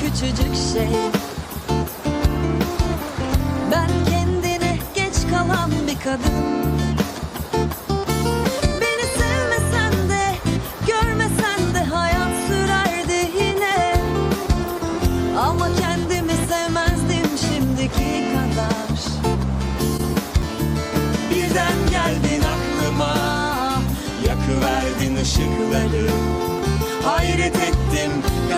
küçücük şey. Ben kendine geç kalan bir kadın. Beni sevmesen de hayat sürerdi yine. Ama kendimi sevmezdim şimdiki kadar. Birden geldin aklıma Yakıverdin ışıkları. Hayret ettim